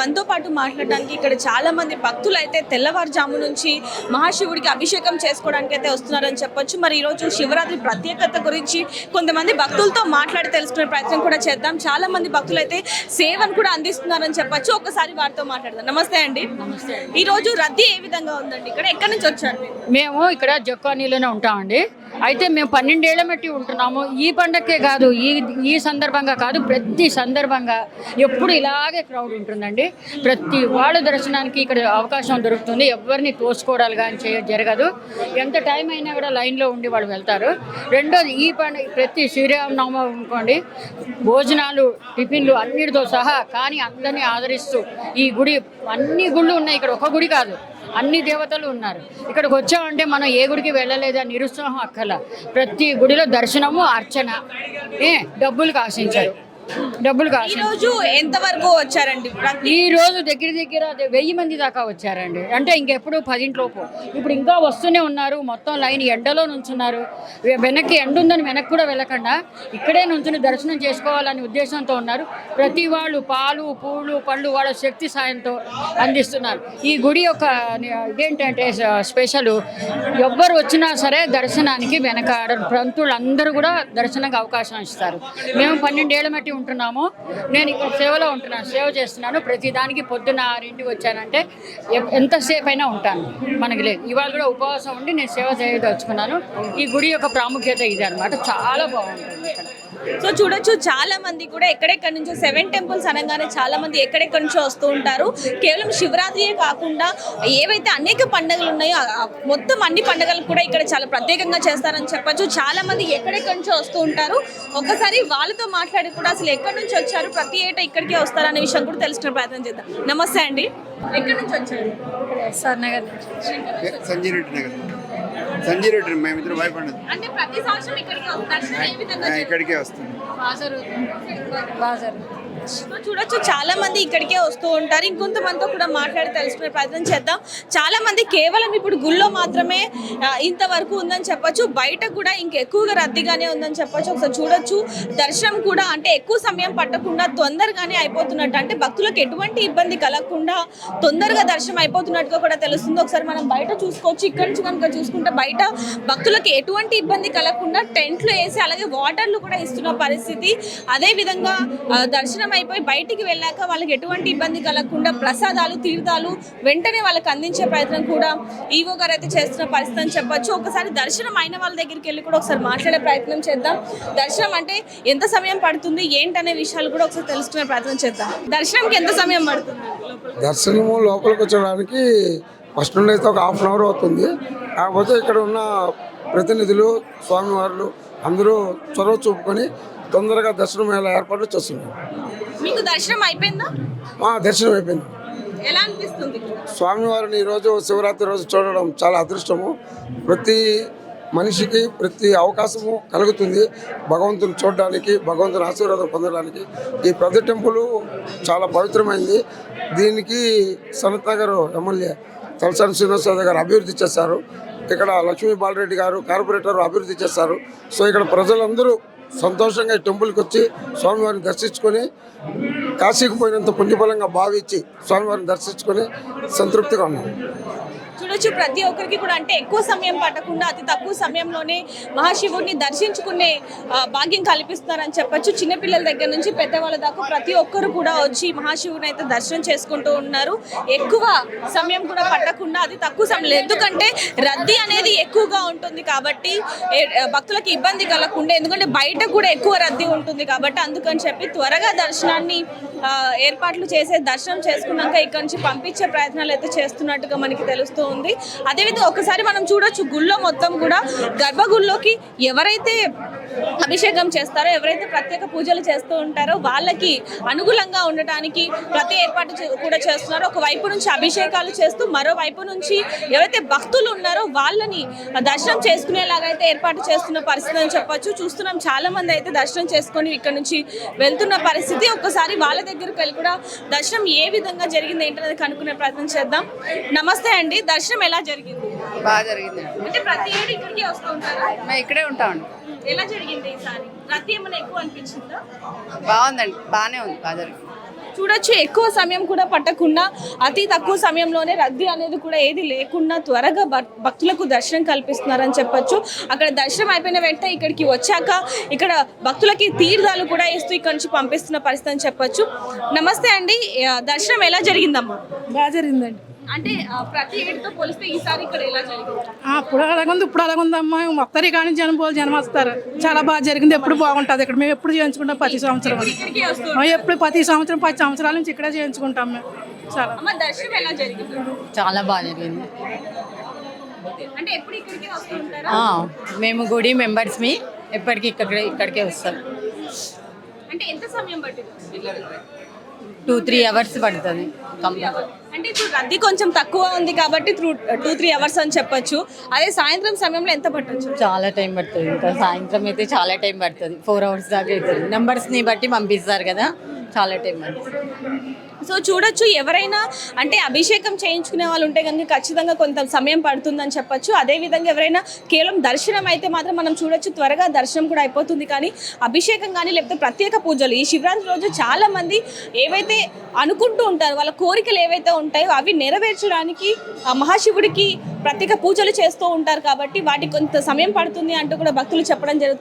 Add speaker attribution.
Speaker 1: మనతో పాటు మాట్లాడడానికి ఇక్కడ చాలా మంది భక్తులు అయితే తెల్లవారుజాము నుంచి మహాశివుడికి అభిషేకం చేసుకోవడానికి అయితే వస్తున్నారని చెప్పొచ్చు. మరి ఈరోజు శివరాత్రి ప్రత్యేకత గురించి కొంతమంది భక్తులతో మాట్లాడి తెలుసుకునే ప్రయత్నం కూడా చేద్దాం. చాలా మంది భక్తులు అయితే సేవను కూడా అందిస్తున్నారని చెప్పొచ్చు. ఒకసారి వారితో మాట్లాడదాం. నమస్తే అండి.
Speaker 2: నమస్తే
Speaker 1: ఈ రోజు రద్దీ ఏ విధంగా ఉందండి? ఇక్కడ ఎక్కడి నుంచి వచ్చారు?
Speaker 2: మేము ఇక్కడ జక్వానీలోనే ఉంటామండి. అయితే మేము పన్నెండేళ్ళ మట్టి ఉంటున్నాము. ఈ పండక్కే కాదు ఈ ఈ సందర్భంగా కాదు ప్రతి సందర్భంగా ఎప్పుడు ఇలాగే క్రౌడ్ ఉంటుందండి. ప్రతి వాళ్ళ దర్శనానికి ఇక్కడ అవకాశం దొరుకుతుంది. ఎవరిని తోసుకోవడాలు కానీ చేయ జరగదు. ఎంత టైం అయినా కూడా లైన్లో ఉండి వాళ్ళు వెళ్తారు. రెండోది ఈ పండుగ ప్రతి శ్రీరామనవమి అనుకోండి భోజనాలు టిఫిన్లు అన్నిటితో సహా కానీ అందరినీ ఆదరిస్తూ ఈ గుడి అన్ని గుళ్ళు ఉన్నాయి ఇక్కడ. ఒక గుడి కాదు. అన్ని దేవతలు ఉన్నారు. ఇక్కడికి వచ్చామంటే మనం ఏ గుడికి వెళ్ళలేదా? నిరుత్సాహం అక్కల. ప్రతి గుడిలో దర్శనము అర్చన. ఏ? డబ్బులు కాశించారు. డబ్బులు
Speaker 1: ఈ
Speaker 2: కాసించారు
Speaker 1: రోజు ఎంత వరకు వచ్చారండి
Speaker 2: ఈ రోజు దగ్గర దగ్గర వెయ్యి మంది దాకా వచ్చారండి. అంటే ఇంకెప్పుడు పదింట్లోపు. ఇప్పుడు ఇంకా వస్తూనే ఉన్నారు. మొత్తం లైన్ ఎండలో నుంచున్నారు. వెనక్కి ఎండ ఉందని వెనక్కి కూడా వెళ్ళకుండా ఇక్కడే నుంచుని దర్శనం చేసుకోవాలనే ఉద్దేశంతో ఉన్నారు. ప్రతి వాళ్ళు పాలు పూలు పళ్ళు వాళ్ళ శక్తి సాయంతో అందిస్తున్నారు. ఈ గుడి యొక్క ఇదేంటంటే స్పెషల్. ఎవ్వరు వచ్చినా సరే దర్శనానికి వెనక అందరూ కూడా దర్శనానికి అవకాశం ఇస్తారు. మేము పన్నెండేళ్ళ మట్టి ఉంటున్నాము నేను ఇక్కడ సేవలో ఉంటున్నాను సేవ చేస్తున్నాను. ప్రతి దానికి పొద్దున్న ఆరింటికి వచ్చానంటే ఎంతసేపు అయినా ఉంటాను. మనకి లేదు. ఇవాళ కూడా ఉపవాసం ఉండి నేను సేవ చేయదలుచుకున్నాను. ఈ గుడి యొక్క ప్రాముఖ్యత ఇది అనమాట చాలా బాగుంటుంది ఇక్కడ.
Speaker 1: సో చూడొచ్చు చాలా మంది కూడా ఎక్కడెక్కడి నుంచో సెవెన్ టెంపుల్స్ అనగానే చాలా మంది ఎక్కడెక్కడి నుంచో వస్తూ ఉంటారు. కేవలం శివరాత్రియే కాకుండా ఏవైతే అనేక పండుగలు ఉన్నాయో మొత్తం అన్ని పండుగలు కూడా ఇక్కడ చాలా ప్రత్యేకంగా చేస్తారని చెప్పొచ్చు. చాలా మంది ఎక్కడెక్కడి నుంచో వస్తూ ఉంటారు. ఒకసారి వాళ్ళతో మాట్లాడి కూడా అసలు ఎక్కడి నుంచి వచ్చారు ప్రతి ఏటా ఇక్కడికే వస్తారనే విషయం కూడా తెలుసుకునే ప్రయత్నం చేద్దాం. నమస్తే అండి. ఎక్కడి నుంచి వచ్చారు?
Speaker 3: సార్ నగర్
Speaker 4: సంజయ్ రెడ్డి నగర్. సంజయ్ రెడ్డి మేమిద్దరు వైఫ్ అండి
Speaker 1: అంటే ప్రతి సంవత్సరం ఇక్కడికి?
Speaker 4: ఇక్కడికే వస్తుంది
Speaker 3: బాజార్
Speaker 1: సో చూడొచ్చు చాలా మంది ఇక్కడికే వస్తూ ఉంటారు. ఇంకొంతమందితో కూడా మాట్లాడి తెలుసుకునే ప్రయత్నం చేద్దాం. చాలా మంది కేవలం ఇప్పుడు గుళ్ళో మాత్రమే ఇంతవరకు ఉందని చెప్పొచ్చు. బయట కూడా ఇంకెక్కువగా రద్దీగానే ఉందని చెప్పొచ్చు. ఒకసారి చూడొచ్చు. దర్శనం కూడా అంటే ఎక్కువ సమయం పట్టకుండా తొందరగానే అయిపోతున్నట్టు అంటే భక్తులకు ఎటువంటి ఇబ్బంది కలగకుండా తొందరగా దర్శనం అయిపోతున్నట్టుగా కూడా తెలుస్తుంది. ఒకసారి మనం బయట చూసుకోవచ్చు. ఇక్కడ నుంచి కనుక చూసుకుంటే బయట భక్తులకు ఎటువంటి ఇబ్బంది కలగకుండా టెంట్లు వేసి అలాగే వాటర్లు కూడా ఇస్తున్న పరిస్థితి. అదే విధంగా దర్శనం అయిపోయి బయటికి వెళ్ళాక వాళ్ళకి ఎటువంటి ఇబ్బంది కలగకుండా ప్రసాదాలు తీర్థాలు వెంటనే వాళ్ళకి అందించే ప్రయత్నం కూడా ఈవో గారు అయితే చేస్తున్న పరిస్థితి అని చెప్పొచ్చు. ఒకసారి దర్శనం అయిన వాళ్ళ దగ్గరికి వెళ్ళి కూడా ఒకసారి మాట్లాడే ప్రయత్నం చేద్దాం. దర్శనం అంటే ఎంత సమయం పడుతుంది ఏంటనే విషయాలు కూడా ఒకసారి తెలుసుకునే ప్రయత్నం చేద్దాం. దర్శనంకి ఎంత సమయం పడుతుంది?
Speaker 5: దర్శనము లోపలికి వచ్చడానికి ఫస్ట్ నుండి అయితే ఒక హాఫ్ అన్ అవర్ అవుతుంది. కాకపోతే ఇక్కడ ఉన్న ప్రతినిధులు స్వామివారులు అందరూ చొరవ చూపుకొని తొందరగా దర్శనం ఏర్పాట్లు చేస్తున్నారు.
Speaker 1: మీకు దర్శనం అయిపోయిందా?
Speaker 5: దర్శనం అయిపోయింది.
Speaker 1: ఎలా అనిపిస్తుంది
Speaker 5: స్వామివారిని ఈరోజు శివరాత్రి రోజు చూడడం చాలా అదృష్టము. ప్రతి మనిషికి ప్రతి అవకాశము కలుగుతుంది. భగవంతుని చూడడానికి భగవంతుని ఆశీర్వాదం పొందడానికి. ఈ పెద్ద టెంపుల్ చాలా పవిత్రమైంది. దీనికి సనత్ గారు ఎమ్మెల్యే తలసాని శ్రీనివాసరావు గారు అభివృద్ధి చేశారు. ఇక్కడ లక్ష్మీ బాలరెడ్డి గారు కార్పొరేటర్ అభివృద్ధి చేశారు. సో ఇక్కడ ప్రజలందరూ సంతోషంగా ఈ టెంపుల్కి వచ్చి స్వామివారిని దర్శించుకొని కాశీకి పోయినంత పుణ్యఫలంగా భావించి స్వామివారిని దర్శించుకొని సంతృప్తిగా ఉన్నాం.
Speaker 1: చూడొచ్చు ప్రతి ఒక్కరికి కూడా అంటే ఎక్కువ సమయం పట్టకుండా అతి తక్కువ సమయంలోనే మహాశివుడిని దర్శించుకునే భాగ్యం కల్పిస్తున్నారని చెప్పొచ్చు. చిన్నపిల్లల దగ్గర నుంచి పెద్దవాళ్ళ దాకా ప్రతి ఒక్కరు కూడా వచ్చి మహాశివుని అయితే దర్శనం చేసుకుంటూ ఉన్నారు. ఎక్కువ సమయం కూడా పట్టకుండా అతి తక్కువ సమయం ఎందుకంటే రద్దీ అనేది ఎక్కువగా ఉంటుంది కాబట్టి భక్తులకు ఇబ్బంది కలగకుండా ఎందుకంటే బయట కూడా ఎక్కువ రద్దీ ఉంటుంది కాబట్టి అందుకని చెప్పి త్వరగా దర్శనాన్ని ఏర్పాట్లు చేసే దర్శనం చేసుకున్నాక ఇక్కడ నుంచి పంపించే ప్రయత్నాలు అయితే చేస్తున్నట్టుగా మనకి తెలుస్తూ ఉంది. అదేవిధంగా ఒకసారి మనం చూడొచ్చు గుళ్ళో మొత్తం కూడా గర్భగుళ్ళోకి ఎవరైతే అభిషేకం చేస్తారో ఎవరైతే ప్రత్యేక పూజలు చేస్తూ ఉంటారో వాళ్ళకి అనుకూలంగా ఉండటానికి ప్రతి ఏర్పాటు చే- కూడా చేస్తున్నారో ఒక వైపు నుంచి అభిషేకాలు చేస్తూ మరోవైపు నుంచి ఎవరైతే భక్తులు ఉన్నారో వాళ్ళని దర్శనం చేసుకునేలాగా అయితే ఏర్పాటు చేస్తున్న పరిస్థితి అని చెప్పొచ్చు. చూస్తున్నాం చాలా మంది అయితే దర్శనం చేసుకొని ఇక్కడ నుంచి వెళ్తున్న పరిస్థితి. ఒక్కసారి వాళ్ళ దగ్గరికి వెళ్ళి కూడా దర్శనం ఏ విధంగా జరిగింది ఏంటనేది కనుక్కునే ప్రయత్నం చేద్దాం. నమస్తే అండి. దర్శనం ఎలా జరిగింది?
Speaker 3: బాగా జరిగింది.
Speaker 1: అంటే ప్రతి ఏడు ఇక్కడికి వస్తూ ఉంటారా?
Speaker 3: మేము ఇక్కడే ఉంటామండి
Speaker 1: ఎలా జరిగింది ఈసారి? రద్దీ ఏమైనా ఎక్కువ అనిపించిందా?
Speaker 3: బాగుందండి. బాగానే ఉంది. బాగా జరిగింది.
Speaker 1: చూడొచ్చు ఎక్కువ సమయం కూడా పట్టకుండా అతి తక్కువ సమయంలోనే రద్దీ అనేది కూడా ఏది లేకుండా త్వరగా భక్- భక్తులకు దర్శనం కల్పిస్తున్నారని చెప్పొచ్చు. అక్కడ దర్శనం అయిపోయిన వెంటనే ఇక్కడికి వచ్చాక ఇక్కడ భక్తులకి తీర్థాలు కూడా ఇస్తూ ఇక్కడ నుంచి పంపిస్తున్న పరిస్థితి అని చెప్పొచ్చు. నమస్తే అండి. దర్శనం ఎలా జరిగిందమ్మా?
Speaker 6: బాగా జరిగిందండి.
Speaker 1: అంటే ప్రతి ఏడుతో పోలిస్తే ఈసారి ఇక్కడ ఎలా జరిగింది?
Speaker 6: ఆ, అప్పుడు అలాగుంది ఇప్పుడు అలాగుందమ్మా మొత్తారు కానీ జనం పోలు జనం వస్తారు. చాలా బాగా జరిగింది ఎప్పుడు బాగుంటుంది. ఇక్కడ మేము ఎప్పుడు చేయించుకుంటాం ప్రతి సంవత్సరం. ఎప్పుడు ప్రతి సంవత్సరం పది సంవత్సరాల నుంచి ఇక్కడే చేయించుకుంటాం మేము. చాలా.
Speaker 1: అమ్మ దర్శనం ఎలా జరిగింది?
Speaker 3: చాలా బాగా జరిగింది.
Speaker 1: అంటే ఎప్పుడు ఇక్కడికి వస్తూ ఉంటారా?
Speaker 3: ఆ, మేము గుడి మెంబర్స్ మీ ఎప్పటికీ ఇక్కడ ఇక్కడికే వస్తాం.
Speaker 1: అంటే ఎంత సమయం పట్టింది?
Speaker 3: టూ త్రీ అవర్స్ పడుతుంది. కంప్లీట్
Speaker 1: అంటే ఇప్పుడు రద్దీ కొంచెం తక్కువ ఉంది కాబట్టి త్రూ టూ త్రీ అవర్స్ అని చెప్పొచ్చు. అదే సాయంత్రం సమయంలో ఎంత పట్టొచ్చు?
Speaker 3: చాలా టైం పడుతుంది. ఇంకా సాయంత్రం అయితే చాలా టైం పడుతుంది. ఫోర్ అవర్స్ దాకా అవుతుంది. నెంబర్స్ని బట్టి పంపిస్తారు కదా. చాలా టైం పడుతుంది.
Speaker 1: సో చూడొచ్చు ఎవరైనా అంటే అభిషేకం చేయించుకునే వాళ్ళు ఉంటే కనుక ఖచ్చితంగా కొంత సమయం పడుతుందని చెప్పొచ్చు. అదే విధంగా ఎవరైనా కేవలం దర్శనం అయితే మాత్రం మనం చూడొచ్చు. త్వరగా దర్శనం కూడా అయిపోతుంది కానీ అభిషేకం కానీ లేకపోతే ప్రత్యేక పూజలు. ఈ శివరాత్రి రోజు చాలా మంది ఏవైతే అనుకుంటూ ఉంటారో వాళ్ళ కోరికలు ఏవైతే ఉంటాయో అవి నెరవేర్చడానికి ఆ మహాశివుడికి ప్రత్యేక పూజలు చేస్తూ ఉంటారు కాబట్టి వాటికి కొంత సమయం పడుతుంది అంటూ కూడా భక్తులు చెప్పడం జరుగుతుంది.